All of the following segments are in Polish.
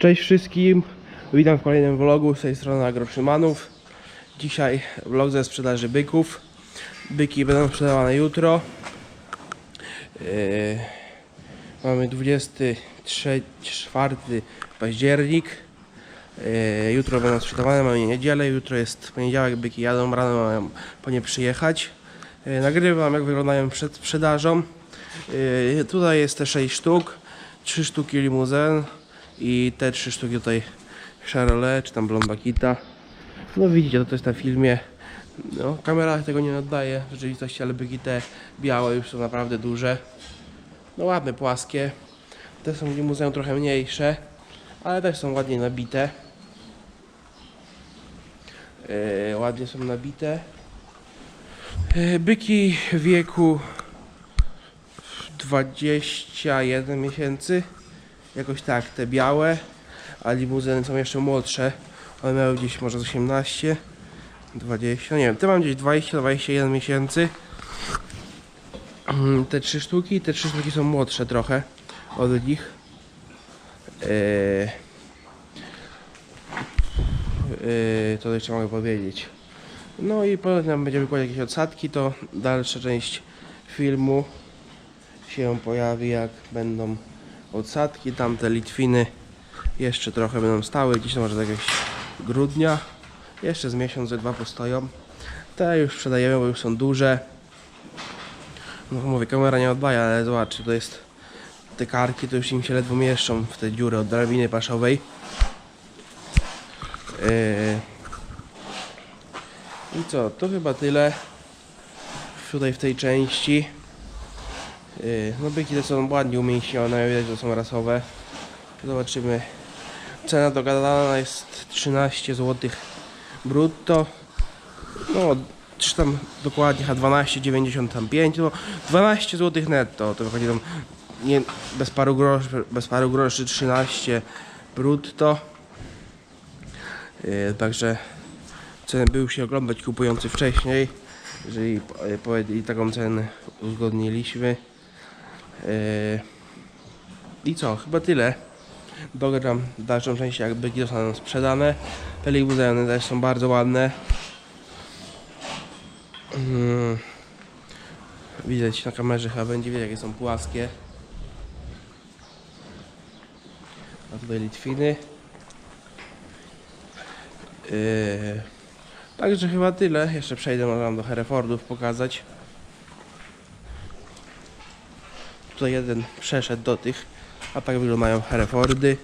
Cześć wszystkim, witam w kolejnym vlogu z tej strony Agrotrzymanów. Dzisiaj vlog ze sprzedaży byków. Byki będą sprzedawane jutro. Yy, mamy 23 4 październik. Yy, jutro będą sprzedawane, mamy niedzielę, jutro jest poniedziałek, byki jadą, rano mają po nie przyjechać. Yy, nagrywam jak wyglądają przed sprzedażą. Yy, tutaj jest te 6 sztuk, 3 sztuki limuzyn i te 3 sztuki tutaj Charolais czy tam Blombakita. No widzicie, to jest na filmie. No, kamera tego nie oddaje w rzeczywistości, ale byki te białe już są naprawdę duże. No ładne, płaskie. Te są w limuzeum trochę mniejsze, ale też są ładnie nabite. Yy, ładnie są nabite. Yy, byki wieku 21 miesięcy. Jakoś tak, te białe, a limuzyny są jeszcze młodsze. One miały gdzieś może z 18, 20, no nie wiem, te mam gdzieś 20-21 miesięcy. Mm, Te trzy sztuki, te trzy sztuki są młodsze trochę od nich. Eee, eee, co jeszcze mogę powiedzieć? No i potem będziemy kłaść jakieś odsadki, to dalsza część filmu się pojawi jak będą odsadki, tamte Litwiny jeszcze trochę będą stały, gdzieś może do jakiegoś grudnia, jeszcze z miesiąc, ze dwa postoją. Te już sprzedajemy, bo już są duże. No mówię, kamera nie oddaje, ale zobaczcie, to jest te karki, to już im się ledwo mieszczą w te dziury od drabiny paszowej. Yy. I co, to chyba tyle tutaj w tej części. Yy, No byki te są ładnie umięśnione, widać, że są rasowe. Zobaczymy. Cena dogadana jest 13 zł brutto. No, czy tam dokładnie, a 12,95, no 12 zł netto, to wychodzi tam nie, bez paru groszy, bez paru groszy 13 brutto. Yy, także cenę był się oglądać kupujący wcześniej, jeżeli e, powiedzieli taką cenę uzgodniliśmy. Yy, I co, chyba tyle. Dogram dalszą część, jak byki zostaną sprzedane. Te limuzyny też są bardzo ładne. Mm. Widać na kamerze, chyba będzie widać, jakie są płaskie. A tutaj Litwiny. Yy. Także chyba tyle. Jeszcze przejdę może do Herefordów pokazać. Tutaj jeden przeszedł do tych, a tak wyglądają Herefordy.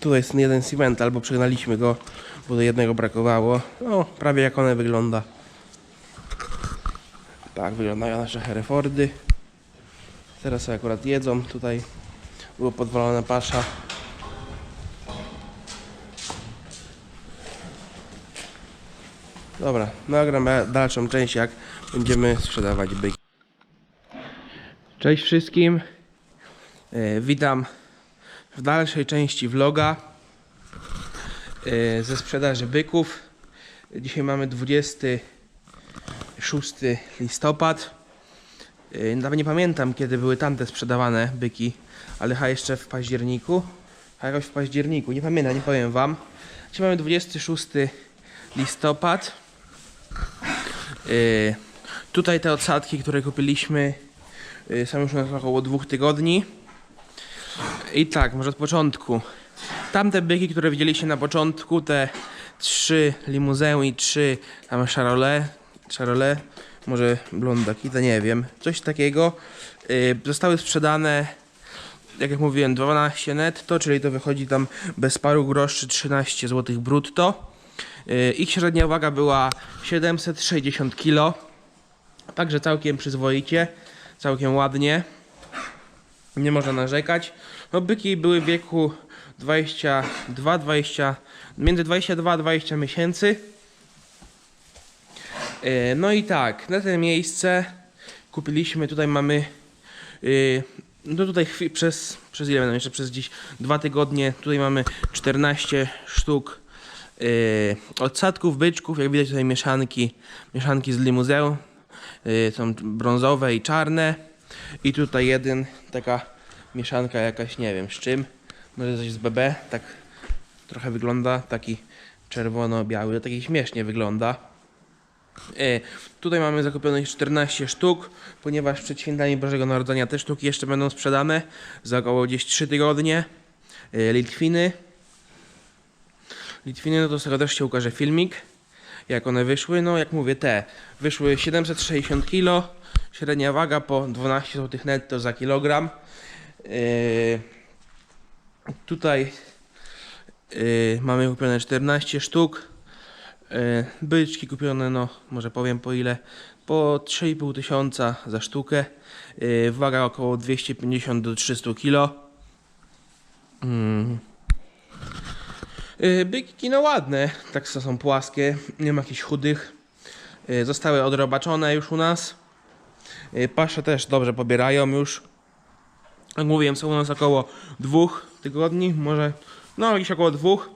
Tu jest jeden cement, albo przegnaliśmy go, bo do jednego brakowało. No, prawie jak one wygląda. Tak wyglądają nasze Herefordy. Teraz akurat jedzą. Tutaj było podwalona pasza. Dobra, nagram dalszą część, jak będziemy sprzedawać byki. Cześć wszystkim. E, witam w dalszej części vloga e, ze sprzedaży byków. Dzisiaj mamy 26 listopad. E, Nawet nie pamiętam, kiedy były tamte sprzedawane byki, ale chyba jeszcze w październiku. A jakoś w październiku, nie pamiętam, nie powiem wam. Dzisiaj mamy 26 listopad. Yy, tutaj te odsadki, które kupiliśmy, yy, są już na około dwóch tygodni. I tak, może od początku. Tamte byki, które widzieliście na początku, te trzy limuzę i trzy tam Charolais, Charolais, może Blondakita, nie wiem, coś takiego, yy, zostały sprzedane, jak jak mówiłem, 12 netto, czyli to wychodzi tam bez paru groszy 13 zł brutto. Yy, Ich średnia waga była 760 kg. Także całkiem przyzwoicie, całkiem ładnie. Nie można narzekać. No byki były w wieku 22, 20, między 22 a 20 miesięcy. Yy, No i tak, na to miejsce kupiliśmy, tutaj mamy yy, no tutaj przez, przez ile będą jeszcze przez dziś dwa tygodnie tutaj mamy 14 sztuk odsadków, byczków, jak widać tutaj mieszanki, mieszanki z limuzeum, yy, są brązowe i czarne i tutaj jeden taka mieszanka jakaś, nie wiem z czym. Może coś z BB, tak trochę wygląda, taki czerwono-biały, taki śmiesznie wygląda. E, tutaj mamy zakupionych 14 sztuk, ponieważ przed świętami Bożego Narodzenia te sztuki jeszcze będą sprzedane za około gdzieś 3 tygodnie. Litwiny. Litwiny, no to się ukaże filmik, jak one wyszły. No jak mówię, te wyszły 760 kg, średnia waga po 12 zł netto za kilogram. E, tutaj e, mamy kupione 14 sztuk. E, Byczki kupione, no może powiem po ile, po 3,5 tysiąca za sztukę. E, Waga około 250 do 300 kg. Mm. E, Byki no ładne, tak są płaskie, nie ma jakichś chudych. E, Zostały odrobaczone już u nas. E, Pasze też dobrze pobierają już. Jak mówiłem, są u nas około dwóch tygodni, może no jakieś około dwóch.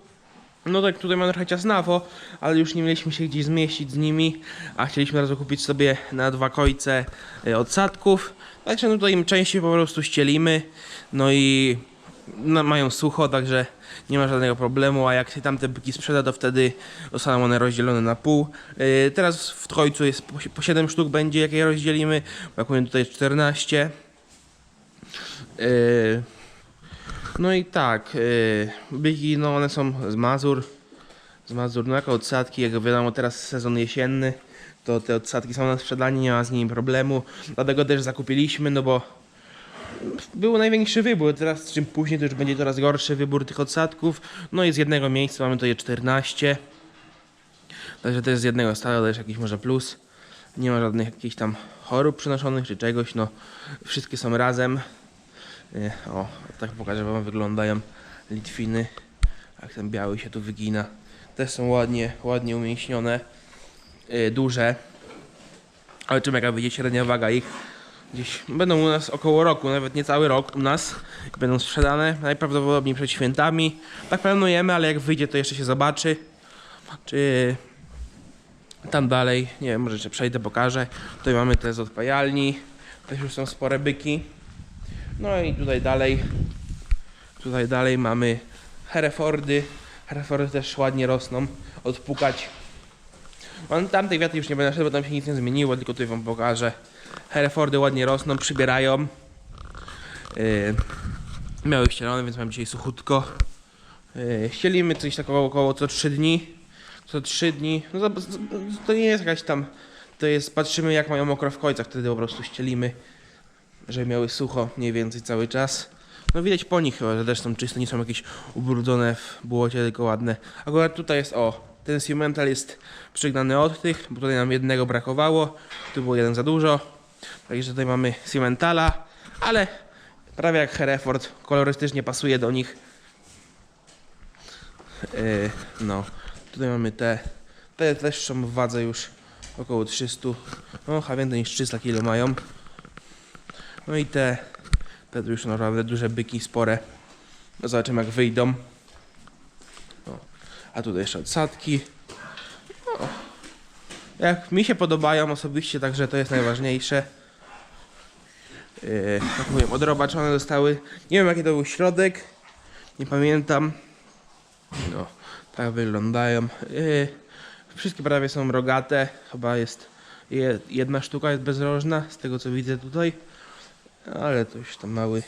No tak, tutaj mamy trochę ciasnawo, ale już nie mieliśmy się gdzieś zmieścić z nimi, a chcieliśmy razu kupić sobie na dwa kojce odsadków. Także no tutaj im częściej po prostu ścielimy, no i no, mają sucho, także nie ma żadnego problemu, a jak się tamte byki sprzeda, to wtedy zostaną one rozdzielone na pół. E, Teraz w kojcu jest po, po 7 sztuk będzie, jak je rozdzielimy, brakuje tutaj 14. E, no i tak, yy, byki, no one są z Mazur, z Mazur, no jako odsadki, jak wiadomo teraz sezon jesienny, to te odsadki są na sprzedanie, nie ma z nimi problemu, dlatego też zakupiliśmy, no bo był największy wybór, teraz czym później to już będzie coraz gorszy wybór tych odsadków, no i z jednego miejsca mamy tutaj 14, także to jest z jednego stada, to jest jakiś może plus, nie ma żadnych jakichś tam chorób przenoszonych czy czegoś, no wszystkie są razem, nie, O, tak pokażę wam wyglądają Litwiny. Jak ten biały się tu wygina. Te są ładnie, ładnie umięśnione. Yy, duże. Ale czym jaka wyjdzie średnia waga ich? Gdzieś będą u nas około roku, nawet nie cały rok u nas. Będą sprzedane najprawdopodobniej przed świętami. Tak planujemy, ale jak wyjdzie to jeszcze się zobaczy. Czy tam dalej, nie wiem, może jeszcze przejdę, pokażę. Tutaj mamy te z odpajalni. Też już są spore byki. No i tutaj dalej, tutaj dalej mamy Herefordy. Herefordy też ładnie rosną, odpukać. On tamtej wiaty już nie będę szedł, bo tam się nic nie zmieniło, tylko tutaj wam pokażę. Herefordy ładnie rosną, przybierają. Yy, miały ścielone, więc mam dzisiaj suchutko. Yy, ścielimy coś takiego około co 3 dni. Co 3 dni. No to, to nie jest jakaś tam. To jest, patrzymy jak mają mokro w końcach, wtedy po prostu ścielimy żeby miały sucho mniej więcej cały czas. No widać po nich chyba, że też są czyste, nie są jakieś ubrudzone w błocie, tylko ładne. Akurat tutaj jest, o, ten Cimental jest przygnany od tych, bo tutaj nam jednego brakowało, tu było jeden za dużo. Także tutaj mamy Cimentala, ale prawie jak Hereford, kolorystycznie pasuje do nich. Yy, no, tutaj mamy te, te też są w wadze już około 300, no chyba więcej niż 300 kg mają. No i te, te już naprawdę duże byki, spore. No zobaczymy jak wyjdą. O. A tutaj jeszcze odsadki. No. Jak mi się podobają osobiście, także to jest najważniejsze. Yy, jak mówię, odrobaczone zostały. Nie wiem jaki to był środek. Nie pamiętam. No, tak wyglądają. Yy, wszystkie prawie są rogate. Chyba jest je- jedna sztuka jest bezrożna, z tego co widzę tutaj ale to już tam mały,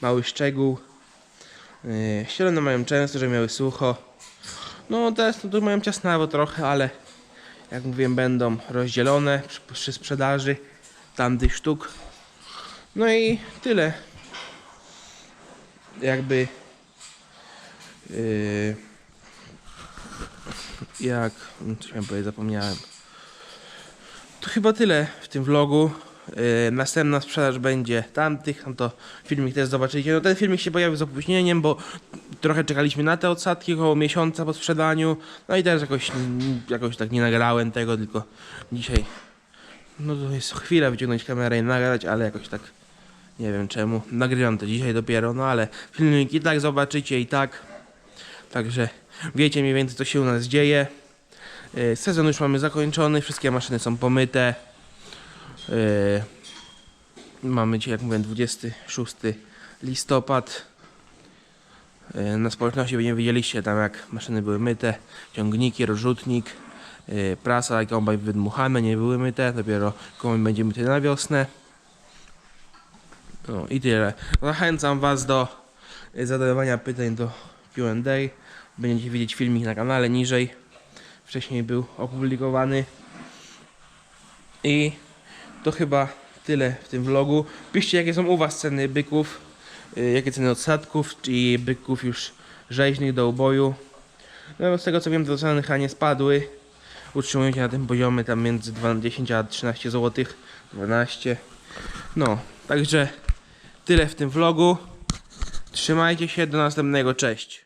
mały szczegół. Yy, mają często, że miały sucho. No teraz no, tu mają ciasnawo trochę, ale jak mówiłem będą rozdzielone przy, przy sprzedaży tamtych sztuk. No i tyle. Jakby yy, jak coś miałem powiedzieć, zapomniałem. To chyba tyle w tym vlogu. Yy, następna sprzedaż będzie tamtych, no to filmik też zobaczycie. No ten filmik się pojawił z opóźnieniem, bo trochę czekaliśmy na te odsadki, około miesiąca po sprzedaniu. No i też jakoś, jakoś tak nie nagrałem tego, tylko dzisiaj no to jest chwilę wyciągnąć kamerę i nagrać, ale jakoś tak nie wiem czemu. Nagrywam to dzisiaj dopiero, no ale filmik i tak zobaczycie i tak. Także wiecie mniej więcej co się u nas dzieje. Yy, Sezon już mamy zakończony, wszystkie maszyny są pomyte. Yy, Mamy dzisiaj, jak mówię, 26 listopad. E, Na społeczności nie widzieliście tam jak maszyny były myte, ciągniki, rozrzutnik, e, prasa i kombajn wydmuchane, nie były myte, dopiero kombajn będzie myty na wiosnę. No i tyle. Zachęcam Was do e, zadawania pytań do Q&A. Będziecie widzieć filmik na kanale niżej. Wcześniej był opublikowany. I to chyba tyle w tym vlogu. Piszcie jakie są u Was ceny byków, jakie ceny odsadków i byków już rzeźnych do uboju. No z tego co wiem to ceny chyba nie spadły. Utrzymują się na tym poziomie tam między 10 a 13 zł, 12. No, także tyle w tym vlogu. Trzymajcie się, do następnego, cześć.